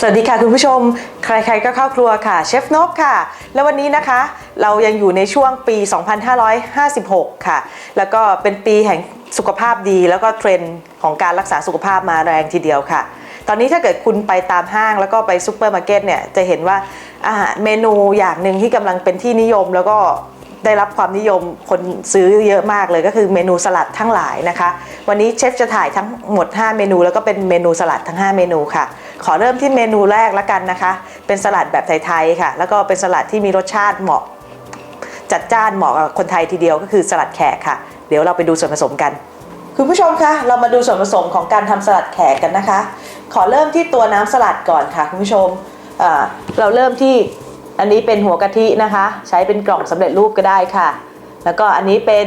สวัสดีค่ะคุณผู้ชม ใครๆก็เข้าครัวค่ะเชฟนกค่ะ แล้ววันนี้นะคะ เรายังอยู่ในช่วงปี 2556 ค่ะ แล้วก็เป็นปีแห่งสุขภาพดี แล้วก็เทรนด์ของการรักษาสุขภาพมาแรงทีเดียวค่ะ ตอนนี้ถ้าเกิดคุณไปตามห้างแล้วก็ไปซูเปอร์มาร์เก็ตเนี่ยจะเห็นว่าอาหารเมนูอย่างหนึ่งที่กำลังเป็นที่นิยมแล้วก็ ได้รับความนิยมคนซื้อเยอะมากเลยก็คือเมนูสลัดทั้งหลายนะคะ วันนี้เชฟจะถ่ายทั้งหมด 5 เมนู แล้วก็เป็นเมนูสลัดทั้ง 5 เมนูค่ะ ขอเริ่มที่เมนูแรกแล้วกันนะคะ เป็นสลัดแบบไทยๆค่ะ แล้วก็เป็นสลัดที่มีรสชาติเหมาะ จัดจ้านเหมาะกับคนไทยทีเดียวก็คือสลัดแขกค่ะ เดี๋ยวเราไปดูส่วนผสมกัน คุณผู้ชมคะเรามาดูส่วนผสมของการทำสลัดแขกกันนะคะ ขอเริ่มที่ตัวน้ำสลัดก่อนค่ะคุณผู้ชมเราเริ่มที่ อันนี้เป็นหัวกะทินะคะ ใช้เป็นกล่องสำเร็จรูปก็ได้ค่ะ แล้วก็อันนี้เป็น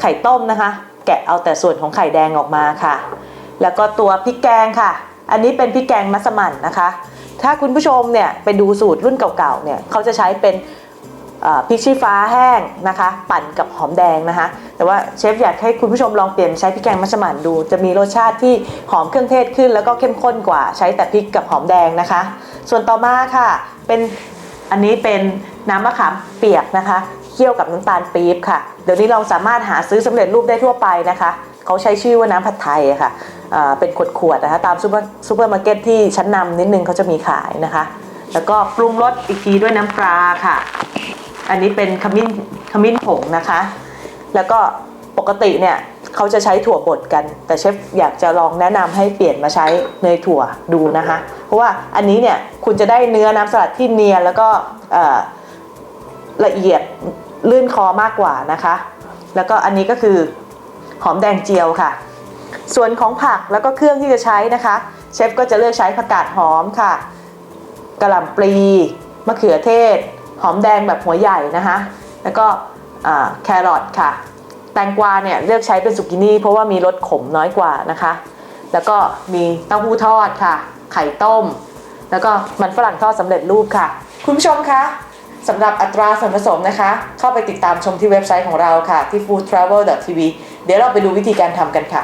ไข่ต้มนะคะ แกะเอาแต่ส่วนของไข่แดงออกมาค่ะ แล้วก็ตัวพริกแกงค่ะ อันนี้เป็นพริกแกงมัสมั่นนะคะ ถ้าคุณผู้ชมเนี่ยไปดูสูตรรุ่นเก่าๆเนี่ยเขาจะใช้เป็นพริกชี้ฟ้าแห้งนะคะ ปั่นกับหอมแดงนะคะ แต่ว่าเชฟอยากให้คุณผู้ชมลองเปลี่ยนใช้พริกแกงมัสมั่นดู จะมีรสชาติที่หอมเครื่องเทศขึ้น แล้วก็เข้มข้นกว่าใช้แต่พริกกับหอมแดงนะคะ ส่วนต่อมาค่ะเป็น อันนี้เป็นน้ำมะขามเปียกนะคะเคี่ยวกับน้ำตาลปี๊บค่ะ เดี๋ยวนี้เราสามารถหาซื้อสำเร็จรูปได้ทั่วไปนะคะเขาใช้ชื่อว่าน้ำผัดไทยค่ะเอ่อเป็นขวดๆนะคะตามซูเปอร์ซูเปอร์มาร์เก็ตที่ชั้นนำนิดนึงเขาจะมีขายนะคะ แล้วก็ปรุงรสอีกทีด้วยน้ำปลาค่ะ อันนี้เป็นขมิ้นขมิ้นผงนะคะ แล้วก็ปกติเนี่ย เขาจะใช้ถั่วบดกัน แต่เชฟอยากจะลองแนะนำให้เปลี่ยนมาใช้เนยถั่วดูนะคะ เพราะว่าอันนี้เนี่ยคุณจะได้เนื้อน้ำสลัดที่เนียนแล้วก็ละเอียดลื่นคอมากกว่านะคะ แล้วก็อันนี้ก็คือหอมแดงเจียวค่ะ ส่วนของผักแล้วก็เครื่องที่จะใช้นะคะ เชฟก็จะเลือกใช้ผักกาดหอมค่ะกระหล่ำปลีมะเขือเทศ หอมแดงแบบหัวใหญ่นะคะ แล้วก็แครอทค่ะ ตงกวาเนี่ยเลือกใช้เป็นสุกินี่เพราะว่ามีรสขมน้อยกว่านะคะ แล้วก็มีเต้าหู้ทอดค่ะ ไข่ต้ม แล้วก็มันฝรั่งทอดสำเร็จรูปค่ะ คุณผู้ชมคะสำหรับอัตราส่วนผสมนะคะ เข้าไปติดตามชมที่เว็บไซต์ของเราค่ะ ที่ foodtravel.tv เดี๋ยวเราไปดูวิธีการทำกันค่ะ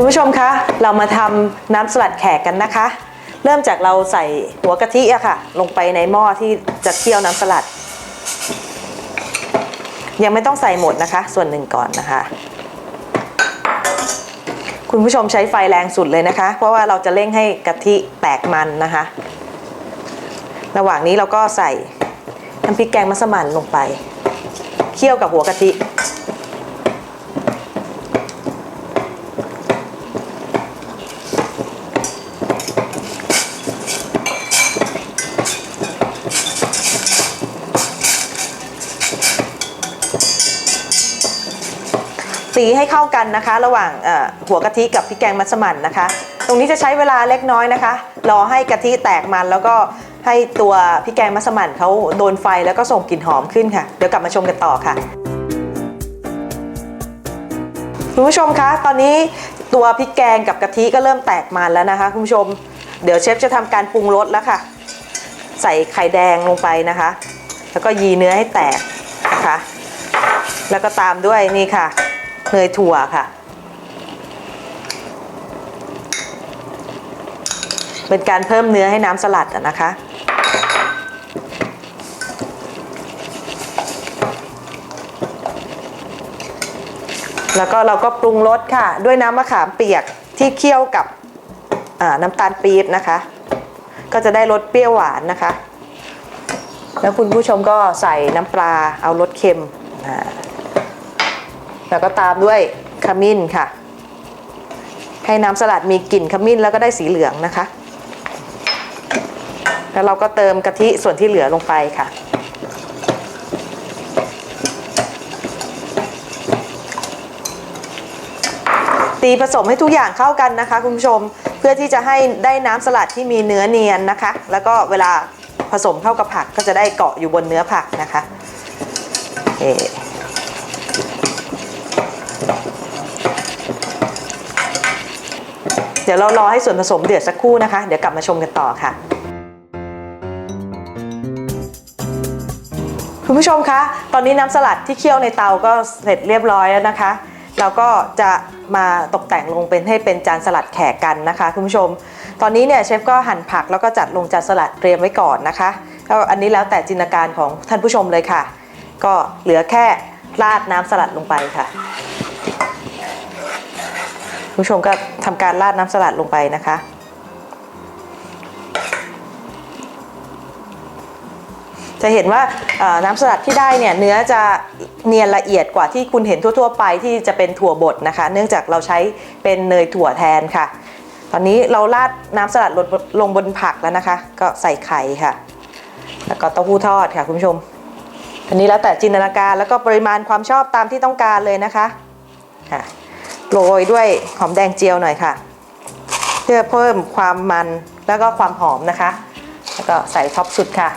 คุณผู้ชมคะเรามาทำน้ำสลัดแขกกันนะคะ เริ่มจากเราใส่หัวกะทิอะค่ะ ลงไปในหม้อที่จะเคี่ยวน้ำสลัด ยังไม่ต้องใส่หมดนะคะ ส่วนหนึ่งก่อนนะคะ คุณผู้ชมใช้ไฟแรงสุดเลยนะคะ เพราะว่าเราจะเร่งให้กะทิแตกมันนะคะ ระหว่างนี้เราก็ใส่น้ำพริกแกงมัสมั่นลงไป เคี่ยวกับหัวกะทิ ตีให้เข้ากันนะคะ ระหว่างหัวกะทิกับพริกแกงมัสมั่นนะคะ ตรงนี้จะใช้เวลาเล็กน้อยนะคะ รอให้กะทิแตกมันแล้วก็ให้ตัวพริกแกงมัสมั่นเขาโดนไฟแล้วก็ส่งกลิ่นหอมขึ้นค่ะ เดี๋ยวกลับมาชมกันต่อค่ะคุณผู้ชมคะตอนนี้ตัวพริกแกงกับกะทิก็เริ่มแตกมันแล้วนะคะคุณผู้ชม เดี๋ยวเชฟจะทำการปรุงรสแล้วค่ะ ใส่ไข่แดงลงไปนะคะ แล้วก็ยีเนื้อให้แตกนะคะ แล้วก็ตามด้วยนี่ค่ะ เนยถั่วค่ะ เป็นการเพิ่มเนื้อให้น้ำสลัดนะคะแล้วก็เราก็ปรุงรสค่ะ ด้วยน้ำมะขามเปียกที่เคี่ยวกับน้ำตาลปี๊บนะคะ ก็จะได้รสเปรี้ยวหวานนะคะ แล้วคุณผู้ชมก็ใส่น้ำปลาเอารสเค็มอ่า แล้วก็ตามด้วยขมิ้นค่ะ ให้น้ำสลัดมีกลิ่นขมิ้นแล้วก็ได้สีเหลืองนะคะ แล้วเราก็เติมกะทิส่วนที่เหลือลงไปค่ะตีผสมให้ทุกอย่างเข้ากันนะคะ คุณผู้ชมเพื่อที่จะให้ได้น้ำสลัดที่มีเนื้อเนียนนะคะ แล้วก็เวลาผสมเข้ากับผักก็จะได้เกาะอยู่บนเนื้อผักนะคะ เดี๋ยวเรารอให้ส่วนผสมเดือดสักครู่นะคะ เดี๋ยวกลับมาชมกันต่อค่ะคุณผู้ชมคะ ตอนนี้น้ำสลัดที่เคี่ยวในเตาก็เสร็จเรียบร้อยแล้วนะคะ เราก็จะมาตกแต่งลงเป็นให้เป็นจานสลัดแขกกันนะคะคุณผู้ชม ตอนนี้เนี่ยเชฟก็หั่นผักแล้วก็จัดลงจานสลัดเตรียมไว้ก่อนนะคะแล้วอันนี้แล้วแต่จินตนาการของท่านผู้ชมเลยค่ะ ก็เหลือแค่ราดน้ำสลัดลงไปค่ะ ผู้ชมก็ทำการราดน้ำสลัดลงไปนะคะ จะเห็นว่าน้ำสลัดที่ได้เนี่ยเนื้อจะเนียนละเอียดกว่าที่คุณเห็นทั่ว ๆ ไปที่จะเป็นถั่วบดนะคะ เนื่องจากเราใช้เป็นเนยถั่วแทนค่ะ ตอนนี้เราราดน้ำสลัดลงลงบนผักแล้วนะคะ ก็ใส่ไข่ค่ะ แล้วก็เต้าหู้ทอดค่ะคุณผู้ชมอันนี้แล้วแต่จินตนาการแล้วก็ปริมาณความชอบตามที่ต้องการเลยนะคะค่ะ โรยด้วยหอมแดงเจียวหน่อยค่ะ เพื่อเพิ่มความมันแล้วก็ความหอมนะคะ แล้วก็ใส่ท็อปสุดค่ะ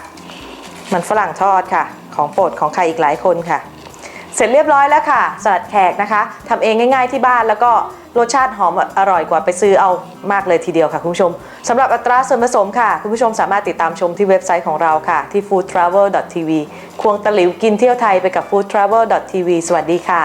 มันฝรั่งทอดค่ะ ของโปรดของใครอีกหลายคนค่ะ เสร็จเรียบร้อยแล้วค่ะสลัดแขกนะคะทำเองง่าย ๆที่บ้านแล้วก็รสชาติหอมอร่อยกว่าไปซื้อเอามากเลยทีเดียวค่ะคุณผู้ชมสำหรับอัตราส่วนผสมค่ะ คุณผู้ชมสามารถติดตามชมที่เว็บไซต์ของเราค่ะ ที่ foodtravel.tv ควงตะหลิวกินเที่ยวไทยไปกับ foodtravel.tv สวัสดีค่ะ